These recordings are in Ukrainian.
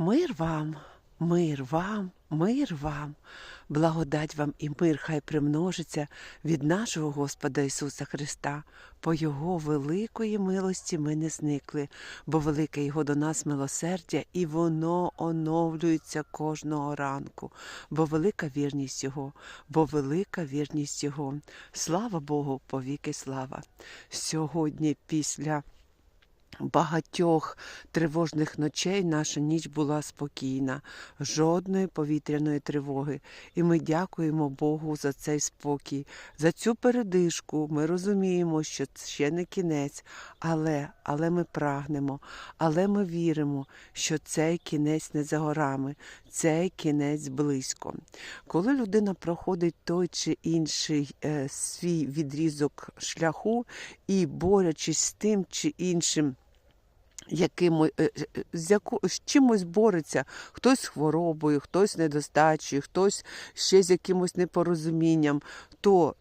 Мир вам, мир вам, мир вам, благодать вам і мир хай примножиться від нашого Господа Ісуса Христа. По Його великої милості ми не зникли, бо велике Його до нас милосердя, і воно оновлюється кожного ранку, бо велика вірність Його, бо велика вірність Його. Слава Богу, повіки слава. Сьогодні після багатьох тривожних ночей наша ніч була спокійна, жодної повітряної тривоги. І ми дякуємо Богу за цей спокій, за цю передишку. Ми розуміємо, що це ще не кінець, але, але ми прагнемо, але ми віримо, що цей кінець не за горами, цей кінець близько. Коли людина проходить той чи інший е, свій відрізок шляху і борючись з тим чи іншим якимо, е, е, з, яко, з чимось бореться, хтось з хворобою, хтось з недостачею, хтось ще з якимось непорозумінням, то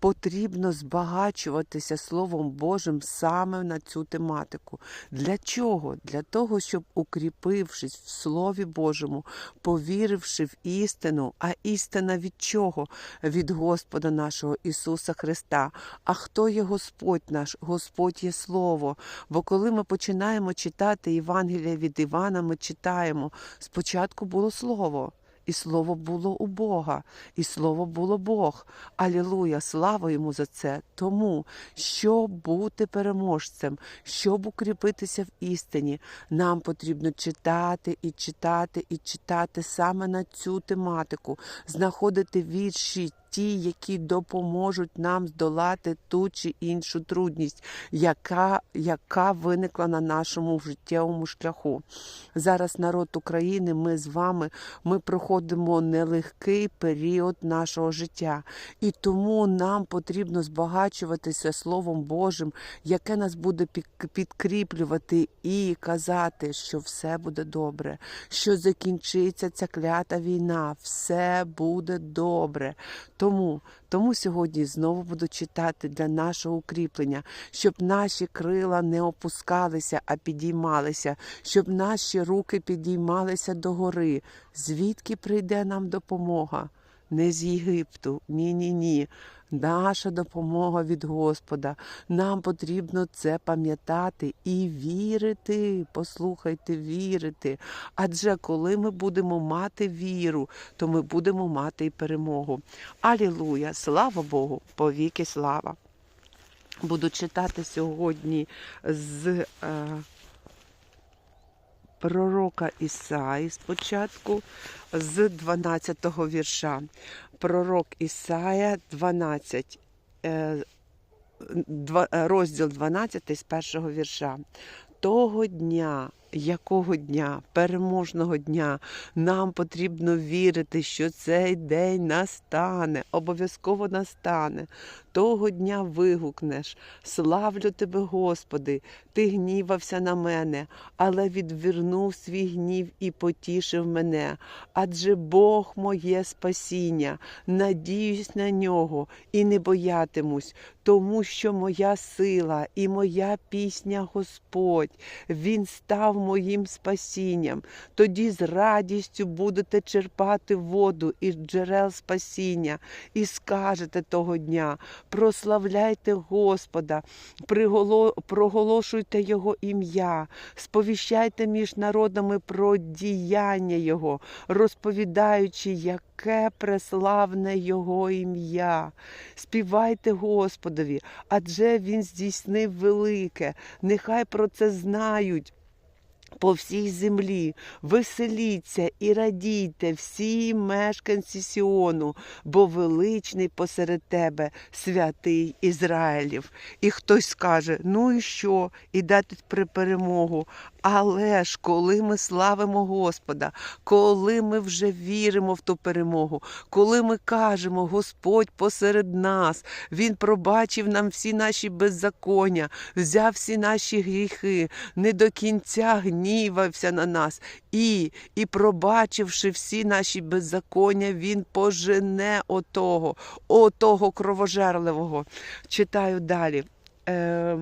потрібно збагачуватися Словом Божим саме на цю тематику. Для чого? Для того, щоб, укріпившись в Слові Божому, повіривши в істину, а істина від чого? Від Господа нашого Ісуса Христа. А хто є Господь наш? Господь є Слово. Бо коли ми починаємо читати Євангелія від Івана, ми читаємо спочатку було Слово. І слово було у Бога, і слово було Бог. Алілуя! Слава йому за це. Тому, щоб бути переможцем, щоб укріпитися в істині, нам потрібно читати і читати і читати саме на цю тематику, знаходити вірші. Ті, які допоможуть нам здолати ту чи іншу трудність, яка яка виникла на нашому життєвому шляху. Зараз народ України, ми з вами ми проходимо нелегкий період нашого життя, і тому нам потрібно збагачуватися Словом Божим, яке нас буде підкріплювати і казати, що все буде добре, що закінчиться ця клята війна, все буде добре. Тому, тому сьогодні знову буду читати для нашого укріплення, щоб наші крила не опускалися, а підіймалися, щоб наші руки підіймалися до гори. Звідки прийде нам допомога? Не з Єгипту, ні, ні, ні. Наша допомога від Господа. Нам потрібно це пам'ятати і вірити. Послухайте, вірити. Адже коли ми будемо мати віру, то ми будемо мати і перемогу. Алілуя! Слава Богу! Повіки слава! Буду читати сьогодні з. Е, Пророка Ісаї спочатку з 12-го вірша. Пророк Ісая 12, розділ 12 з першого вірша. Того дня, якого дня, переможного дня, нам потрібно вірити, що цей день настане, обов'язково настане. Того дня вигукнеш, славлю тебе, Господи, ти гнівався на мене, але відвернув свій гнів і потішив мене. Адже Бог моє спасіння, надіюсь на нього і не боятимусь, тому що моя сила і моя пісня Господь, Він став моїм спасінням. Тоді з радістю будете черпати воду із джерел спасіння, і скажете того дня. Прославляйте Господа, проголошуйте Його ім'я, сповіщайте між народами про діяння Його, розповідаючи, яке преславне Його ім'я. Співайте Господові, адже Він здійснив велике. Нехай про це знають по всій землі, веселіться і радійте всі мешканці Сіону, бо величний посеред тебе святий Ізраїлів. І хтось скаже: ну і що? І дати при перемогу. Але ж коли ми славимо Господа, коли ми вже віримо в ту перемогу, коли ми кажемо, Господь посеред нас, Він пробачив нам всі наші беззаконня, взяв всі наші гріхи, не до кінця гнівався на нас, і, і пробачивши всі наші беззаконня, Він пожене отого, отого кровожерливого. Читаю далі. Е,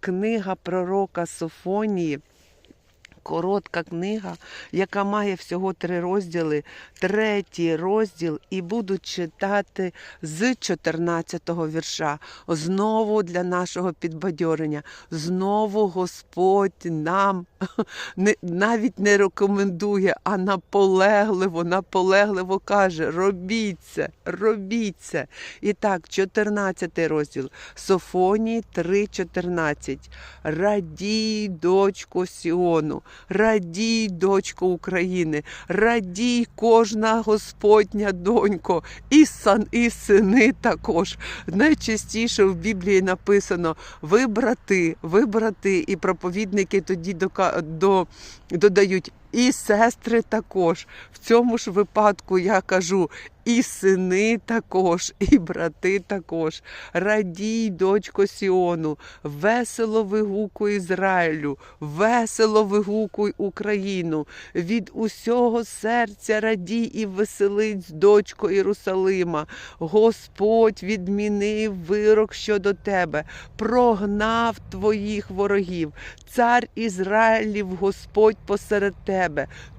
Книга пророка Софонії Коротка книга, яка має всього три розділи, третій розділ, і буду читати з 14-го вірша. Знову для нашого підбадьорення. Знову Господь нам не, навіть не рекомендує, а наполегливо, наполегливо каже: робіть це, робіть це. І так, 14 розділ. Софонії 3,14. Радій, дочко Сіону, радій, дочко України, радій кожна Господня донько, і сан, і сини також. Найчастіше в Біблії написано: ви брати, ви брати, і проповідники тоді дока- до, додають. І сестри також. В цьому ж випадку я кажу і сини також, і брати також. Радій, дочко Сіону, весело вигукуй Ізраїлю, весело вигукуй Україну. Від усього серця радій і веселиць, дочко Єрусалима. Господь відмінив вирок щодо тебе, прогнав твоїх ворогів. Цар Ізраїлів, Господь посеред тебе,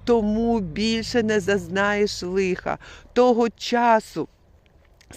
тому більше не зазнаєш лиха. Того часу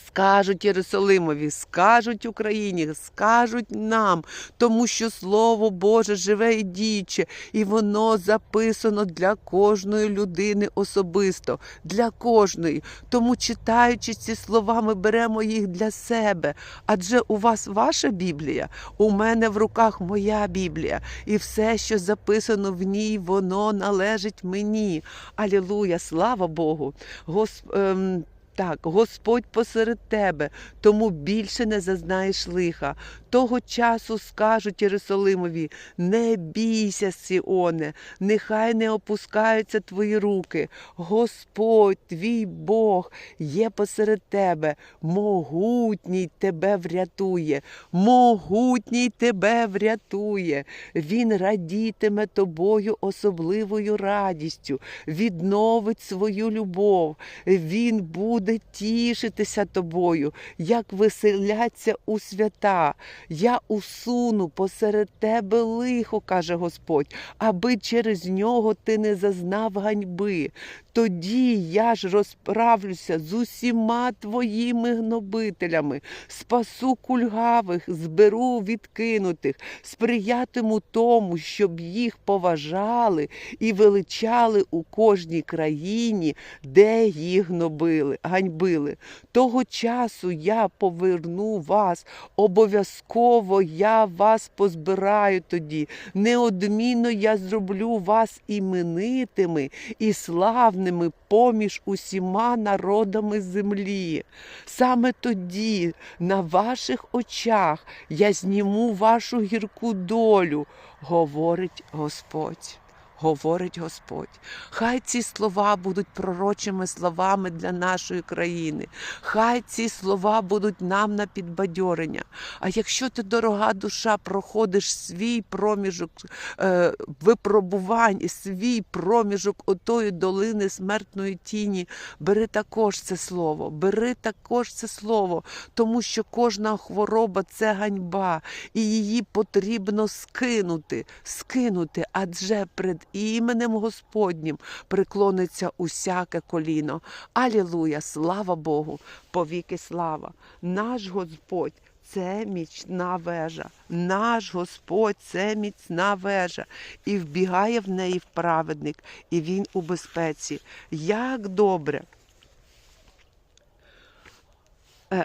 скажуть Єрусалимові, скажуть Україні, скажуть нам, тому що Слово Боже живе і діюче, і воно записано для кожної людини особисто, для кожної. Тому, читаючи ці слова, ми беремо їх для себе. Адже у вас ваша Біблія, у мене в руках моя Біблія, і все, що записано в ній, воно належить мені. Алілуя, слава Богу. Гос... ем, так, Господь посеред тебе, тому більше не зазнаєш лиха. Того часу скажуть Єрусалимові: не бійся, Сіоне, нехай не опускаються твої руки. Господь, твій Бог, є посеред тебе, могутній тебе врятує, могутній тебе врятує. Він радітиме тобою особливою радістю, відновить свою любов. Він буде тішитися тобою, як веселяться у свята. Я усуну посеред тебе лихо, каже Господь, аби через нього ти не зазнав ганьби. Тоді я ж розправлюся з усіма твоїми гнобителями, спасу кульгавих, зберу відкинутих, сприятиму тому, щоб їх поважали і величали у кожній країні, де їх гнобили, ганьбили. Того часу я поверну вас, обов'язково я вас позбираю тоді. Неодмінно я зроблю вас іменитими і славними поміж усіма народами землі. Саме тоді, на ваших очах, я зніму вашу гірку долю, говорить Господь. Говорить Господь. Хай ці слова будуть пророчими словами для нашої країни. Хай ці слова будуть нам на підбадьорення. А якщо ти, дорога душа, проходиш свій проміжок е, випробувань, свій проміжок отої долини смертної тіні, бери також це слово, бери також це слово, тому що кожна хвороба це ганьба, і її потрібно скинути, скинути, адже пред іменем Господнім приклониться усяке коліно. Алілуя, слава Богу, повіки слава. Наш Господь. Це міцна вежа, наш Господь це міцна вежа, і вбігає в неї праведник, і він у безпеці. Як добре,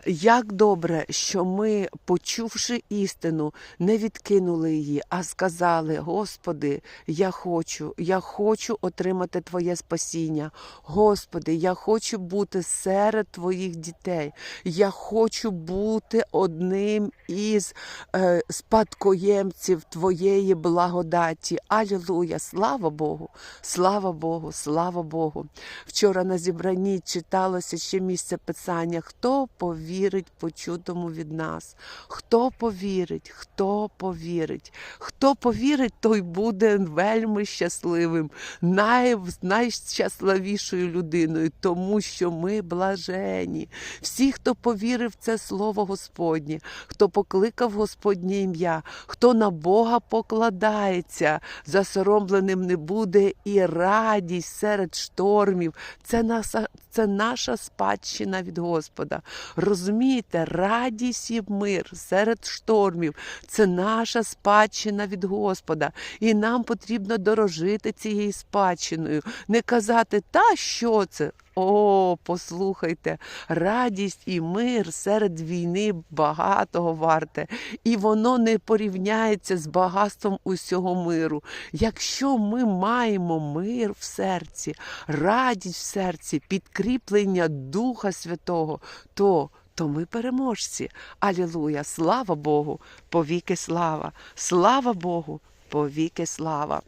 Як добре, що ми, почувши істину, не відкинули її, а сказали: Господи, я хочу, я хочу отримати Твоє спасіння. Господи, я хочу бути серед Твоїх дітей. Я хочу бути одним із е, спадкоємців Твоєї благодаті. Алілуя! Слава Богу! Слава Богу! Слава Богу! Вчора на зібранні читалося ще місце писання, хто по повірить почутому від нас. Хто повірить, хто повірить, хто повірить, той буде вельми щасливим, най, найщасливішою людиною, тому що ми блажені. Всі, хто повірив це слово Господнє, хто покликав Господнє ім'я, хто на Бога покладається, засоромленим не буде і радість серед штормів. Це наша, це наша спадщина від Господа. Розумієте, радість і мир серед штормів це наша спадщина від Господа. І нам потрібно дорожити цією спадщиною, не казати, та що це? О, послухайте, радість і мир серед війни багатого варте, і воно не порівняється з багатством усього миру. Якщо ми маємо мир в серці, радість в серці, підкріплення Духа Святого, то то ми переможці. Алілуя! Слава Богу! Повіки слава! Слава Богу! Повіки слава!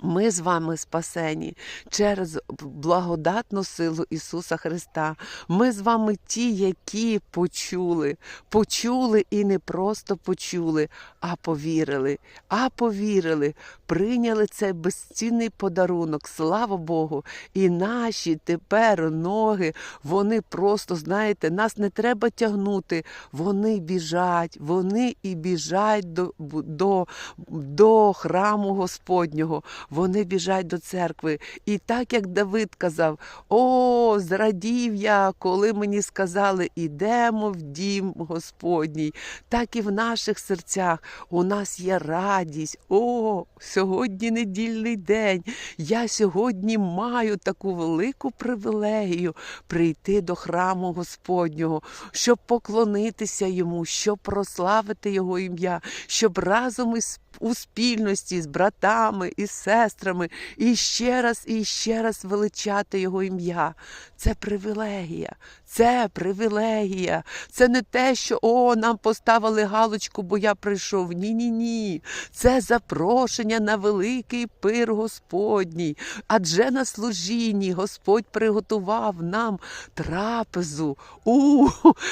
Ми з вами спасені через благодатну силу Ісуса Христа. Ми з вами ті, які почули, почули і не просто почули, а повірили, а повірили, прийняли цей безцінний подарунок. Слава Богу! І наші тепер ноги, вони просто, знаєте, нас не треба тягнути. Вони біжать, вони і біжать до, до, до храму Господнього вони біжать до церкви. І так як Давид казав: О, зрадів я, коли мені сказали, ідемо в дім Господній, так і в наших серцях у нас є радість. О, сьогодні недільний день. Я сьогодні маю таку велику привілегію прийти до храму Господнього, щоб поклонитися йому, щоб прославити Його ім'я, щоб разом із у спільності з братами і сестрами, і ще раз, і ще раз величати Його ім'я. Це привілегія, це привілегія. Це не те, що о, нам поставили галочку, бо я прийшов. Ні, ні, ні. Це запрошення на великий пир Господній. Адже на служінні Господь приготував нам трапезу у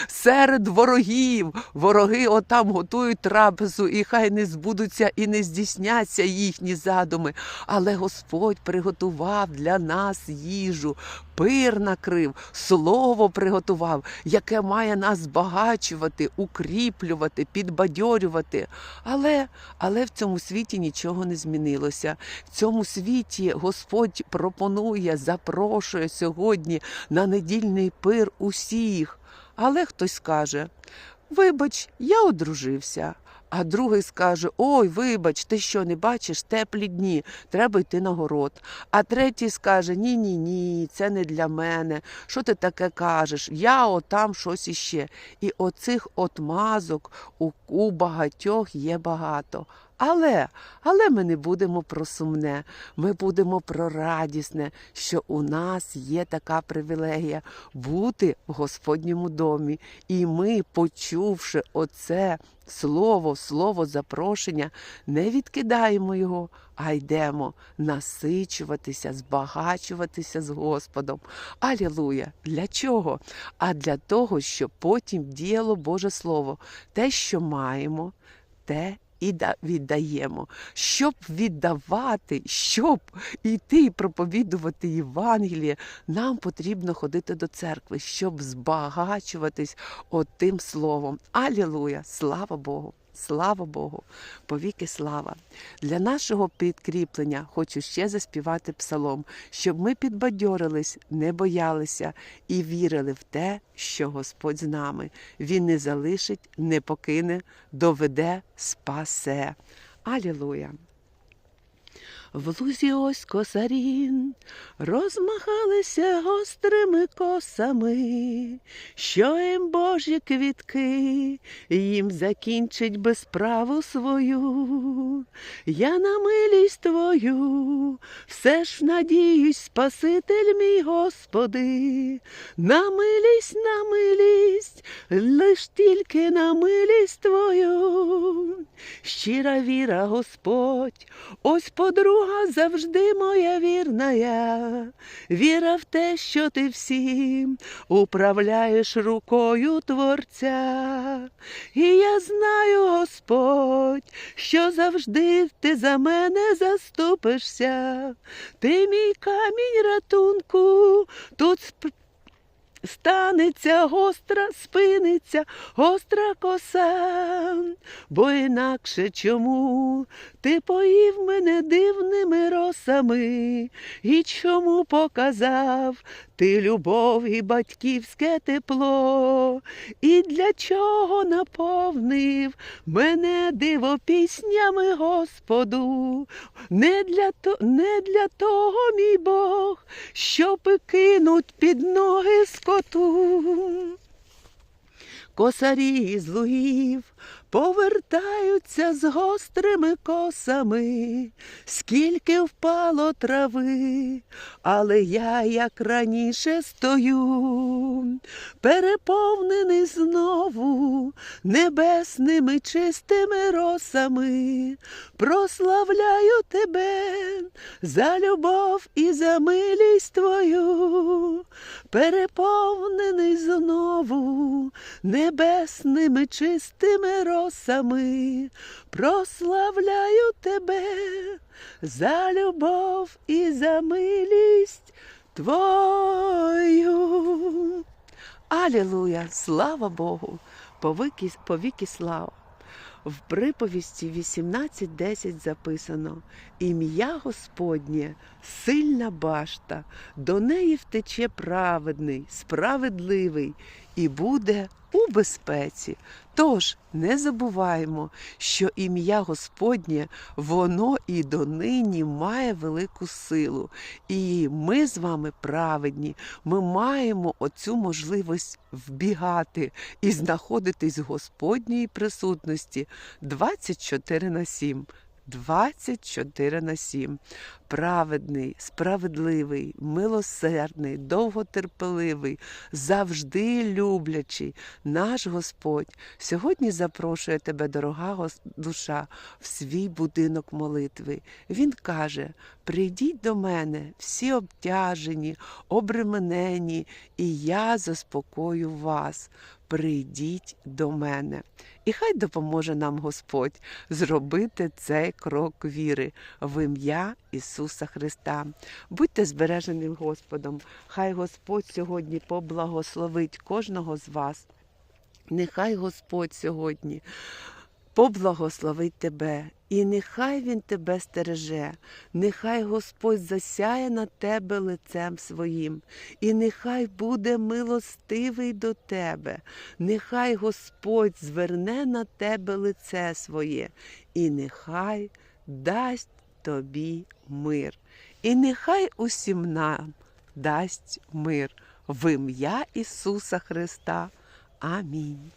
серед ворогів. Вороги отам готують трапезу, і хай не збудуться і не здійсняться їхні задуми. Але Господь приготував для нас їжу, пир накрив, слово приготував, яке має нас збагачувати, укріплювати, підбадьорювати. Але, але в цьому світі нічого не змінилося. В цьому світі Господь пропонує, запрошує сьогодні на недільний пир усіх. Але хтось каже: Вибач, я одружився. А другий скаже: Ой, вибач, ти що не бачиш теплі дні, треба йти на город. А третій скаже: Ні, ні, ні, це не для мене. Що ти таке кажеш? Я отам щось іще. І оцих отмазок у, у багатьох є багато. Але, але ми не будемо про сумне, ми будемо про радісне, що у нас є така привілегія бути в Господньому домі. І ми, почувши оце слово, слово запрошення, не відкидаємо його, а йдемо насичуватися, збагачуватися з Господом. Алілуя! Для чого? А для того, щоб потім діяло Боже Слово. Те, що маємо, те і віддаємо, щоб віддавати, щоб іти і проповідувати Євангеліє, нам потрібно ходити до церкви, щоб збагачуватись отим словом. Алілуя! Слава Богу! Слава Богу, повіки слава. Для нашого підкріплення хочу ще заспівати псалом, щоб ми підбадьорились, не боялися і вірили в те, що Господь з нами. Він не залишить, не покине, доведе, спасе. Алілуя! В лузі ось косарін. Розмахалися гострими косами, що їм божі квітки, їм закінчить безправу свою. Я на милість твою, все ж надіюсь, Спаситель мій Господи, на милість, на милість, лиш тільки на милість твою. Щира віра, Господь, ось подруга подруга завжди моя вірна віра в те, що ти всім управляєш рукою Творця. І я знаю, Господь, що завжди ти за мене заступишся. Ти мій камінь ратунку, тут станеться гостра спиниться, гостра коса, бо інакше чому? Ти поїв мене дивними росами, і чому показав ти любов і батьківське тепло, і для чого наповнив мене диво піснями Господу, не для, то, не для того, мій Бог, щоб кинуть під ноги скоту. Косарі з лугів повертаються з гострими косами, скільки впало трави, але я, як раніше, стою, переповнений знову небесними чистими росами, прославляю тебе за любов і за милість твою, переповнений знову небесними чистими росами, прославляю тебе за любов і за милість твою. Алілуя! Слава Богу! Повики, повіки слава! В приповісті 18.10 записано Ім'я Господнє сильна башта, до неї втече праведний, справедливий і буде у безпеці. Тож не забуваємо, що ім'я Господнє, воно і донині має велику силу. І ми з вами праведні, ми маємо оцю можливість вбігати і знаходитись в Господній присутності 24 на 7. 24 на 7. Праведний, справедливий, милосердний, довготерпеливий, завжди люблячий наш Господь сьогодні запрошує тебе, дорога душа, в свій будинок молитви. Він каже: прийдіть до мене, всі обтяжені, обременені, і я заспокою вас. Прийдіть до мене. І хай допоможе нам Господь зробити цей крок віри в ім'я Ісуса Христа. Будьте збережені Господом. Хай Господь сьогодні поблагословить кожного з вас. Нехай Господь сьогодні поблагословить тебе, і нехай Він тебе стереже, нехай Господь засяє на тебе лицем своїм, і нехай буде милостивий до тебе, нехай Господь зверне на тебе лице своє, і нехай дасть тобі мир. І нехай усім нам дасть мир в ім'я Ісуса Христа. Амінь.